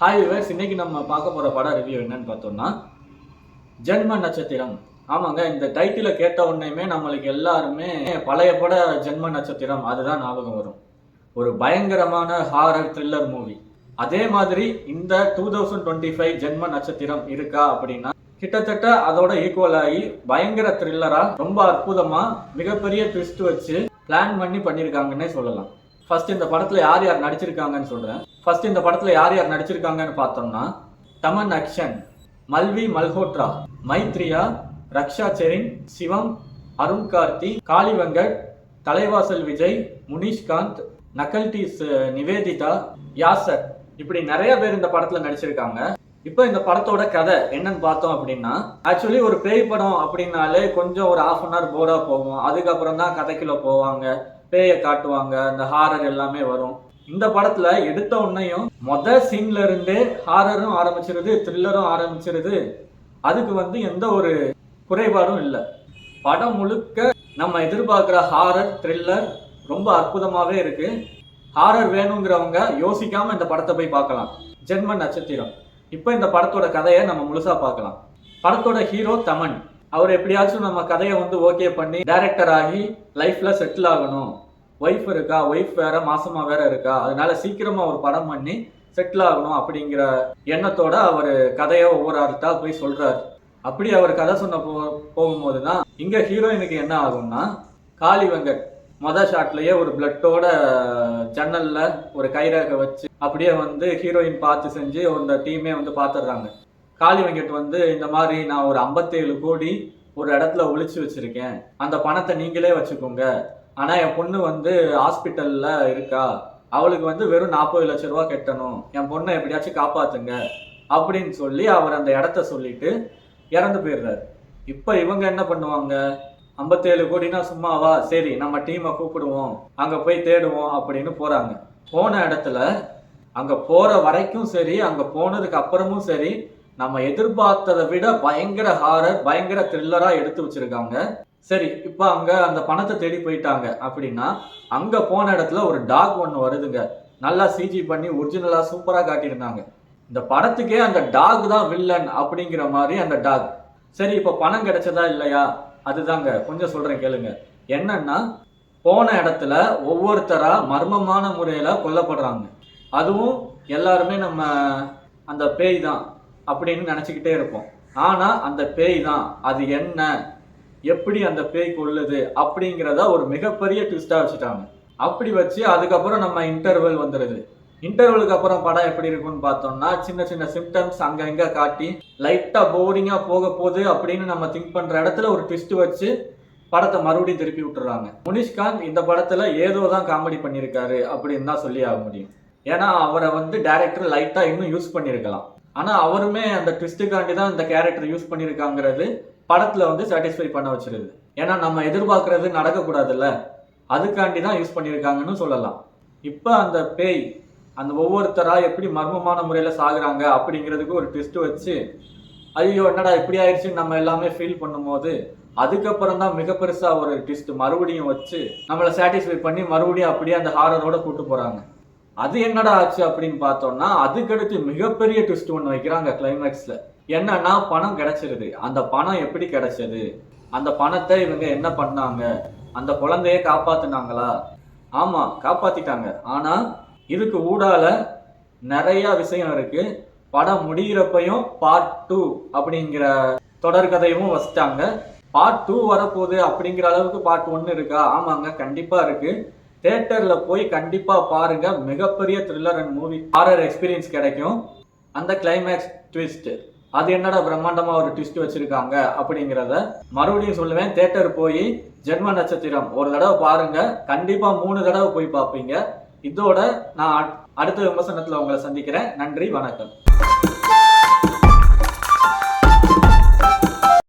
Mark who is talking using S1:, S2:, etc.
S1: Hi viewers இன்னைக்கு நம்ம பார்க்க போகிற படம் ரிவ்யூ என்னன்னு பார்த்தோம்னா ஜென்ம நட்சத்திரம். ஆமாங்க இந்த டைட்டிலை கேட்ட உடனேயுமே நம்மளுக்கு எல்லாருமே பழைய பட ஜென்ம நட்சத்திரம் அதுதான் ஞாபகம் வரும். ஒரு பயங்கரமான ஹாரர் த்ரில்லர் மூவி அதே மாதிரி இந்த டூ தௌசண்ட் டுவெண்ட்டி ஃபைவ் ஜென்ம நட்சத்திரம் இருக்கா அப்படின்னா கிட்டத்தட்ட அதோட ஈக்குவல் ஆகி பயங்கர த்ரில்லரா ரொம்ப அற்புதமா மிகப்பெரிய ட்விஸ்ட் வச்சு பிளான் பண்ணி பண்ணியிருக்காங்கன்னே சொல்லலாம். ஃபர்ஸ்ட் இந்த படத்துல யார் யார் நடிச்சிருக்காங்கன்னு சொல்றேன். ஃபர்ஸ்ட் இந்த படத்துல யார் யார் நடிச்சிருக்காங்கன்னு பார்த்தோம்னா தமன் அக்ஷன் மல்வி மல்ஹோட்ரா மைத்ரியா ரக்ஷா செரின் சிவம் அருண் கார்த்தி காளி வெங்கட் தலைவாசல் விஜய் முனிஷ்காந்த் நக்கல்டிஸ் நிவேதிதா யாசர். இப்படி நிறைய பேர் இந்த படத்துல நடிச்சிருக்காங்க. இப்போ இந்த படத்தோட கதை என்னன்னு பார்த்தோம் அப்படின்னா ஆக்சுவலி ஒரு பேய் படம் அப்படின்னாலே கொஞ்சம் ஒரு ஹாஃப் அன் ஹவர் போரா போகும். அதுக்கப்புறம் தான் கதைக்குள்ள போவாங்க. பேயை காட்டுவாங்க அந்த ஹாரர் எல்லாமே வரும். இந்த படத்துல எடுத்த உடனேயும் மொத சீன்ல இருந்தே ஹாரரும் ஆரம்பிச்சிருது த்ரில்லரும் ஆரம்பிச்சிருது. அதுக்கு வந்து எந்த ஒரு குறைபாடும் இல்லை. படம் முழுக்க நம்ம எதிர்பார்க்குற ஹாரர் த்ரில்லர் ரொம்ப அற்புதமாகவே இருக்கு. ஹாரர் வேணுங்கிறவங்க யோசிக்காம இந்த படத்தை போய் பார்க்கலாம். ஜென்மன் நட்சத்திரம். இப்போ இந்த படத்தோட கதையை நம்ம முழுசா பார்க்கலாம். படத்தோட ஹீரோ தமன். அவர் எப்படியாச்சும் நம்ம கதையை வந்து ஓகே பண்ணி டைரக்டர் ஆகி லைஃப்ல செட்டில் ஆகணும். ஒய்ஃப் இருக்கா? ஒய்ஃப் வேற மாசமா வேற இருக்கா? அதனால சீக்கிரமா ஒரு படம் பண்ணி செட்டில் ஆகணும் அப்படிங்கிற எண்ணத்தோட அவர் கதையை ஒவ்வொரு ஆர்ட்டா போய் சொல்றாரு. அப்படி அவர் கதை சொன்ன போ போகும்போது தான் இங்க ஹீரோயினுக்கு என்ன ஆகும்னா காளி வெங்கட் மொதல் ஷாட்லயே ஒரு பிளட்டோட ஜன்னல்ல ஒரு கைரேகை வச்சு அப்படியே வந்து ஹீரோயின் பார்த்து செஞ்சு அந்த டீமே வந்து பார்த்துடுறாங்க. காளி வெங்கட் வந்து இந்த மாதிரி நான் ஒரு 57 கோடி ஒரு இடத்துல ஒழிச்சு வச்சிருக்கேன். அந்த பணத்தை நீங்களே வச்சுக்கோங்க. ஆனா என் பொண்ணு வந்து ஹாஸ்பிட்டல்ல இருக்கா. அவளுக்கு வந்து வெறும் நாற்பது லட்ச ரூபா கட்டணும். என் பொண்ணை எப்படியாச்சும் காப்பாத்துங்க அப்படின்னு சொல்லி அவர் அந்த இடத்த சொல்லிட்டு இறந்து போயிடுறாரு. இப்போ இவங்க என்ன பண்ணுவாங்க? 57 கோடினா சும்மாவா? சரி நம்ம டீமை கூப்பிடுவோம். அங்க போய் தேடுவோம் அப்படின்னு போறாங்க. போன இடத்துல அங்க போற வரைக்கும் சரி அங்க போனதுக்கு அப்புறமும் சரி நம்ம எதிர்பார்த்ததை விட பயங்கர ஹாரர் பயங்கர த்ரில்லரா எடுத்து வச்சிருக்காங்க. சரி இப்போ அங்க அந்த பணத்தை தேடி போயிட்டாங்க அப்படின்னா அங்க போன இடத்துல ஒரு டாக் ஒன்று வருதுங்க. நல்லா சிஜி பண்ணி ஒரிஜினலா சூப்பரா காட்டியிருந்தாங்க. இந்த படத்துக்கே அந்த டாக் தான் வில்லன் அப்படிங்கிற மாதிரி அந்த டாக் சரி இப்போ பணம் கிடைச்சதா இல்லையா? அதுதாங்க கொஞ்சம் சொல்றேன் கேளுங்க. என்னன்னா போன இடத்துல ஒவ்வொருத்தரா மர்மமான முறையில கொல்லப்படுறாங்க. அதுவும் எல்லாருமே நம்ம அந்த பேய் தான். அப்படின்னு நினச்சிக்கிட்டே இருப்போம். ஆனால் அந்த பேய் தான் அது என்ன? எப்படி அந்த பேய் கொள்ளுது அப்படிங்கிறத ஒரு மிகப்பெரிய ட்விஸ்டாக வச்சுட்டாங்க. அப்படி வச்சு அதுக்கப்புறம் நம்ம இன்டர்வல் வந்துடுது இன்டர்வலுக்கு அப்புறம் படம் எப்படி இருக்கும்னு பார்த்தோம்னா சின்ன சின்ன சிம்டம்ஸ் அங்கங்கே காட்டி லைட்டாக போரிங்காக போக போகுது அப்படின்னு நம்ம திங்க் பண்ணுற இடத்துல ஒரு ட்விஸ்ட் வச்சு படத்தை மறுபடியும் திருப்பி விட்டுறாங்க. முனிஷ்காந்த் இந்த படத்தில் ஏதோ தான் காமெடி பண்ணியிருக்காரு அப்படின்னு தான் சொல்லி ஆக முடியும். ஏன்னா அவரை வந்து டேரக்டர் லைட்டாக இன்னும் யூஸ் பண்ணியிருக்கலாம். ஆனா அவருமே அந்த ட்விஸ்ட்டுக்காண்டி தான் இந்த கேரக்டர் யூஸ் பண்ணியிருக்காங்கிறது படத்துல வந்து சாட்டிஸ்ஃபை பண்ண வச்சிருது. ஏன்னா நம்ம எதிர்பார்க்கறது நடக்கக்கூடாதுல்ல. அதுக்காண்டி தான் யூஸ் பண்ணியிருக்காங்கன்னு சொல்லலாம். இப்போ அந்த பேய் அந்த ஒவ்வொருத்தரா எப்படி மர்மமான முறையில் சாகுறாங்க அப்படிங்கிறதுக்கு ஒரு ட்விஸ்ட் வச்சு ஐயோ என்னடா இப்படி ஆயிடுச்சுன்னு நம்ம எல்லாமே ஃபீல் பண்ணும்போது அதுக்கப்புறம் தான் மிக பெருசாக ஒரு ட்விஸ்ட் மறுபடியும் வச்சு நம்மளை சாட்டிஸ்ஃபை பண்ணி மறுபடியும் அப்படியே அந்த ஹாரரோட கூட்டு போகிறாங்க அது என்னடா ஆச்சு அப்படின்னு பார்த்தோம்னா அதுக்கடுத்து மிகப்பெரிய ட்விஸ்ட் ஒன்று வைக்கிறாங்க கிளைமேக்ஸ்ல என்னன்னா பணம் கிடைச்சிருது. அந்த பணம் எப்படி கிடைச்சது? அந்த பணத்தை இவங்க என்ன பண்ணாங்க? அந்த குழந்தைய காப்பாத்தினாங்களா? ஆமா காப்பாத்திட்டாங்க. ஆனா இதுக்கு ஊடால நிறைய விஷயம் இருக்கு. படம் முடிகிறப்பையும் பார்ட் டூ அப்படிங்கிற தொடர்கதையும் வச்சிட்டாங்க. பார்ட் டூ வரப்போகுது அப்படிங்கிற அளவுக்கு பார்ட் ஒன்று இருக்கா? ஆமாங்க கண்டிப்பா இருக்கு. தேட்டர்ல போய் கண்டிப்பா பாருங்க. மிகப்பெரிய thriller and movie horror experience கிடைக்கும். அந்த கிளைமேக்ஸ் ட்விஸ்ட் அது என்னடா பிரம்மாண்டமா ஒரு ட்விஸ்ட் வச்சிருக்காங்க அப்படிங்கிறத மறுபடியும் சொல்லுவேன். தேட்டர் போய் ஜென்ம நட்சத்திரம் ஒரு தடவை பாருங்க. கண்டிப்பா மூணு தடவை போய் பார்ப்பீங்க. இதோட நான் அடுத்த விமர்சனத்தில் உங்களை சந்திக்கிறேன். நன்றி வணக்கம்.